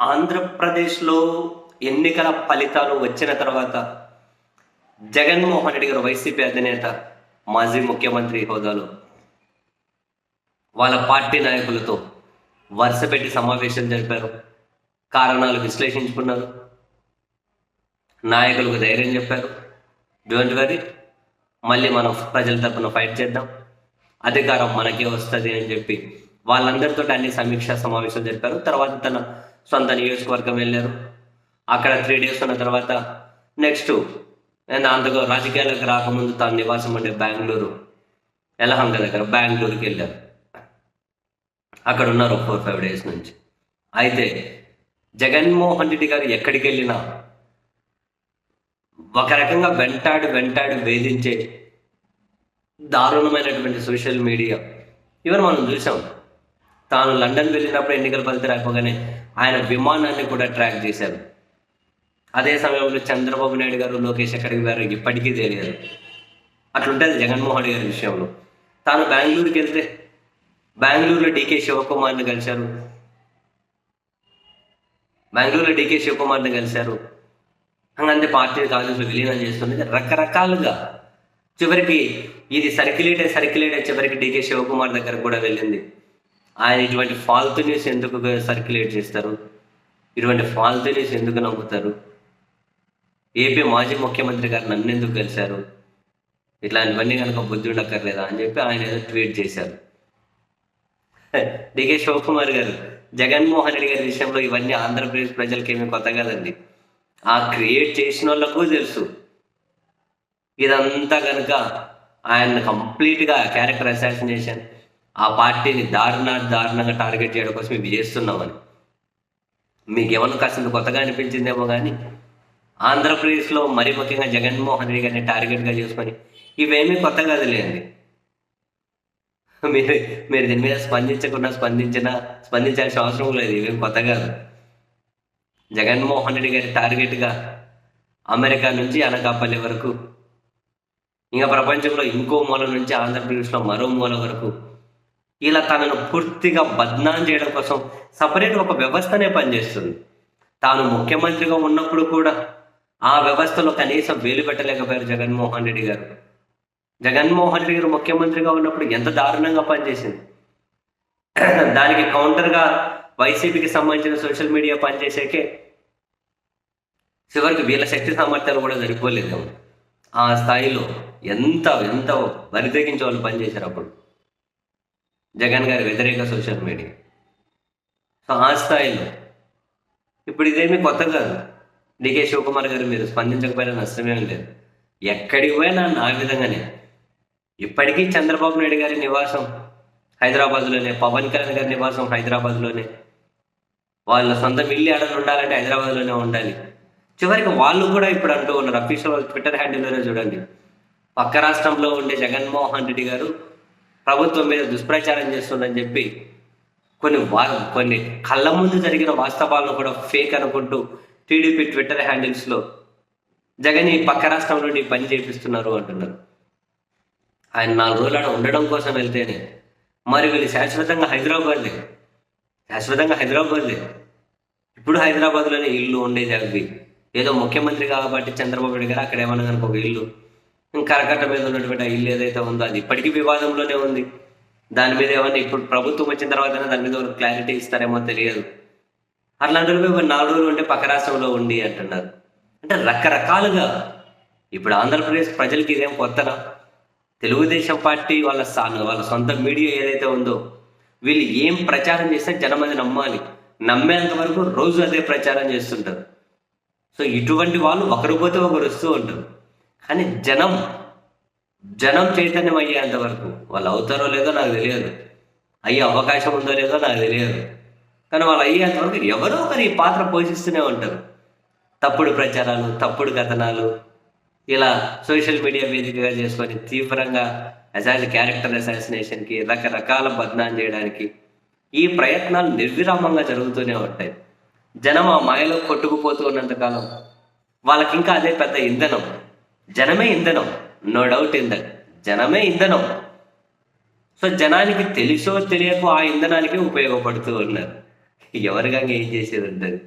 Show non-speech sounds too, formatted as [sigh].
ఆంధ్రప్రదేశ్లో ఎన్నికల ఫలితాలు వచ్చిన తర్వాత జగన్మోహన్ రెడ్డి గారు వైసీపీ అధినేత మాజీ ముఖ్యమంత్రి హోదాలో వాళ్ళ పార్టీ నాయకులతో వరుస పెట్టి సమావేశం జరిపారు. కారణాలు విశ్లేషించుకున్నారు. నాయకులకు ధైర్యం చెప్పారు. డోంట్ వరీ మళ్ళీ మనం ప్రజల తరపున ఫైట్ చేద్దాం. అధికారం మనకే వస్తుంది అని చెప్పి వాళ్ళందరితో అన్ని సమీక్షా సమావేశాలు జరిపారు. తర్వాత తన సొంత నియోజకవర్గం వెళ్ళారు. అక్కడ త్రీ డేస్ ఉన్న తర్వాత నెక్స్ట్ నేను అంతగా రాజకీయాలకు రాకముందు తాను నివాసం ఉండే బెంగళూరు ఎలహంక దగ్గర బెంగళూరుకి వెళ్ళారు అక్కడ ఉన్నారు ఫోర్ ఫైవ్ డేస్ నుంచి. అయితే జగన్మోహన్ రెడ్డి గారు ఎక్కడికి వెళ్ళినా ఒక రకంగా వెంటాడు వెంటాడు వేధించే దారుణమైనటువంటి సోషల్ మీడియా ఈవెన్ మనం చూసాం తాను లండన్ వెళ్ళినప్పుడు ఎన్నికల ఫలితాలు అయిపోగానే ఆయన విమానాన్ని కూడా ట్రాక్ చేశారు. అదే సమయంలో చంద్రబాబు నాయుడు గారు లోకేష్ ఎక్కడికి వారు ఇప్పటికీ తెలియదు. అట్లుంటుంది జగన్మోహన్ గారి విషయంలో. తాను బెంగళూరుకి వెళ్తే బెంగళూరులో డీకే శివకుమార్ని కలిశారు. బెంగళూరులో డీకే శివకుమార్ని కలిశారు. అంతే పార్టీ కాంగ్రెస్లో విలీనం చేస్తుంది. రకరకాలుగా చివరికి ఇది సర్క్యులేట్ అయి సర్క్యులేట్ చివరికి డీకే శివకుమార్ దగ్గర కూడా వెళ్ళింది. ఆయన ఇటువంటి ఫాల్తు న్యూస్ ఎందుకు సర్క్యులేట్ చేస్తారు? ఇటువంటి ఫాల్తు న్యూస్ ఎందుకు నమ్ముతారు? ఏపీ మాజీ ముఖ్యమంత్రి గారు నన్ను ఎందుకు కలిశారు? ఇట్లాంటివన్నీ కనుక బుద్ధి ఉండక్కర్లేదా అని చెప్పి ఆయన ఏదో ట్వీట్ చేశారు. [laughs] డికే శివకుమార్ గారు జగన్మోహన్ రెడ్డి గారి విషయంలో ఇవన్నీ ఆంధ్రప్రదేశ్ ప్రజలకి ఏమీ కొత్త కాదండి. ఆ క్రియేట్ చేసిన వాళ్ళకు తెలుసు. ఇదంతా కనుక ఆయన కంప్లీట్గా క్యారెక్టర్ అసాసినేషన్ ఆ పార్టీని దారుణ దారుణంగా టార్గెట్ చేయడం కోసం ఇవి చేస్తున్నామని. మీకు ఏమన్నా కొత్తగా అనిపించిందేమో కానీ ఆంధ్రప్రదేశ్లో మరి ముఖ్యంగా జగన్మోహన్ రెడ్డి గారిని టార్గెట్గా చేసుకొని ఇవేమీ కొత్త కదలేండి మీరు మీరు దీని మీద స్పందించకుండా స్పందించిన స్పందించాల్సిన అవసరం లేదు ఇవేం కొత్త కాదు. జగన్మోహన్ రెడ్డి గారి టార్గెట్గా అమెరికా నుంచి అనకాపల్లి వరకు ఇంకా ప్రపంచంలో ఇంకో మూల నుంచి ఆంధ్రప్రదేశ్లో మరో మూల వరకు ఇలా తనను పూర్తిగా బద్నాం చేయడం కోసం సపరేట్ ఒక వ్యవస్థనే పనిచేస్తుంది. తాను ముఖ్యమంత్రిగా ఉన్నప్పుడు కూడా ఆ వ్యవస్థలో కనీసం వేలు పెట్టలేకపోయారు జగన్మోహన్ రెడ్డి గారు. జగన్మోహన్ రెడ్డి గారు ముఖ్యమంత్రిగా ఉన్నప్పుడు ఎంత దారుణంగా పనిచేసింది. దానికి కౌంటర్గా వైసీపీకి సంబంధించిన సోషల్ మీడియా పనిచేసాకే చివరికి వీళ్ళ శక్తి సామర్థ్యాలు కూడా సరిపోలేదు. ఆ స్థాయిలో ఎంత ఎంత బరితెగించే వాళ్ళు పనిచేశారు అప్పుడు. జగన్ గారి వ్యతిరేక సోషల్ మీడియా. సో ఆ స్థాయిలో ఇప్పుడు ఇదేమీ కొత్త కాదు. డికే శివకుమార్ గారు మీరు స్పందించకపోయినా నష్టమేం లేదు. ఎక్కడికి పోయినా ఆ విధంగానే. ఇప్పటికీ చంద్రబాబు నాయుడు గారి నివాసం హైదరాబాద్లోనే పవన్ కళ్యాణ్ గారి నివాసం హైదరాబాద్లోనే. వాళ్ళ సొంత మిల్లి ఆడలు ఉండాలంటే హైదరాబాద్లోనే ఉండాలి. చివరికి వాళ్ళు కూడా ఇప్పుడు అంటూ ఉన్నారు. అఫీషియల్ ట్విట్టర్ హ్యాండిల్లోనే చూడండి. పక్క రాష్ట్రంలో ఉండే జగన్మోహన్ రెడ్డి గారు ప్రభుత్వం మీద దుష్ప్రచారం చేస్తుందని చెప్పి కొన్ని వా కొన్ని కళ్ళ ముందు జరిగిన వాస్తవాలను కూడా ఫేక్ అనుకుంటూ టీడీపీ ట్విట్టర్ హ్యాండిల్స్లో జగన్ ఈ పక్క రాష్ట్రం నుండి పని చేపిస్తున్నారు అంటున్నారు. ఆయన నాలుగు రోజులు ఆడ ఉండడం కోసం వెళ్తేనే మరి వీళ్ళు శాశ్వతంగా హైదరాబాద్లే. శాశ్వతంగా హైదరాబాద్లే. ఇప్పుడు హైదరాబాద్లోనే ఇల్లు ఉండేది అవి. ఏదో ముఖ్యమంత్రి కాబట్టి చంద్రబాబు నాయుడు గారు అక్కడ ఏమన్నా కనుక ఒక ఇల్లు కరకట్ట మీద ఉన్నటువంటి ఆ ఇల్లు ఏదైతే ఉందో అది ఇప్పటికీ వివాదంలోనే ఉంది. దాని మీద ఏమన్నా ఇప్పుడు ప్రభుత్వం వచ్చిన తర్వాత దాని మీద ఒక క్లారిటీ ఇస్తారేమో తెలియదు. అట్లాంటి నాలుగు రోజులు ఉంటే పక్క రాష్ట్రంలో ఉండి అంటున్నారు. అంటే రకరకాలుగా ఇప్పుడు ఆంధ్రప్రదేశ్ ప్రజలకి ఇదేం కొత్తనా తెలుగుదేశం పార్టీ వాళ్ళ సాంగ్ వాళ్ళ సొంత మీడియా ఏదైతే ఉందో వీళ్ళు ఏం ప్రచారం చేస్తే జనం అది నమ్మాలి. నమ్మేంత వరకు రోజు అదే ప్రచారం చేస్తుంటారు. సో ఇటువంటి వాళ్ళు ఒకరు పోతే ఒకరు వస్తూ ఉంటారు. కానీ జనం జనం చైతన్యం అయ్యేంత వరకు వాళ్ళు అవుతారో లేదో నాకు తెలియదు. అయ్యే అవకాశం ఉందో లేదో నాకు తెలియదు. కానీ వాళ్ళు అయ్యేంత వరకు ఎవరో ఒకరు ఈ పాత్ర పోషిస్తూనే ఉంటారు. తప్పుడు ప్రచారాలు తప్పుడు కథనాలు ఇలా సోషల్ మీడియా వేదికగా చేసుకొని తీవ్రంగా అసాజ్ క్యారెక్టర్ అసాసినేషన్కి రకరకాల బద్నాం చేయడానికి ఈ ప్రయత్నాలు నిర్విరామంగా జరుగుతూనే ఉంటాయి. జనం ఆ మాయలో కొట్టుకుపోతూ ఉన్నంతకాలం వాళ్ళకి ఇంకా అదే పెద్ద ఇంధనం. జనమే ఇంధనం. నో డౌట్ ఇన్ దట్ జనమే ఇంధనం. సో జనానికి తెలుసో తెలియకో ఆ ఇంధనానికి ఉపయోగపడుతూ ఉన్నారు. ఎవరిగా ఏం చేసేది ఉంటుంది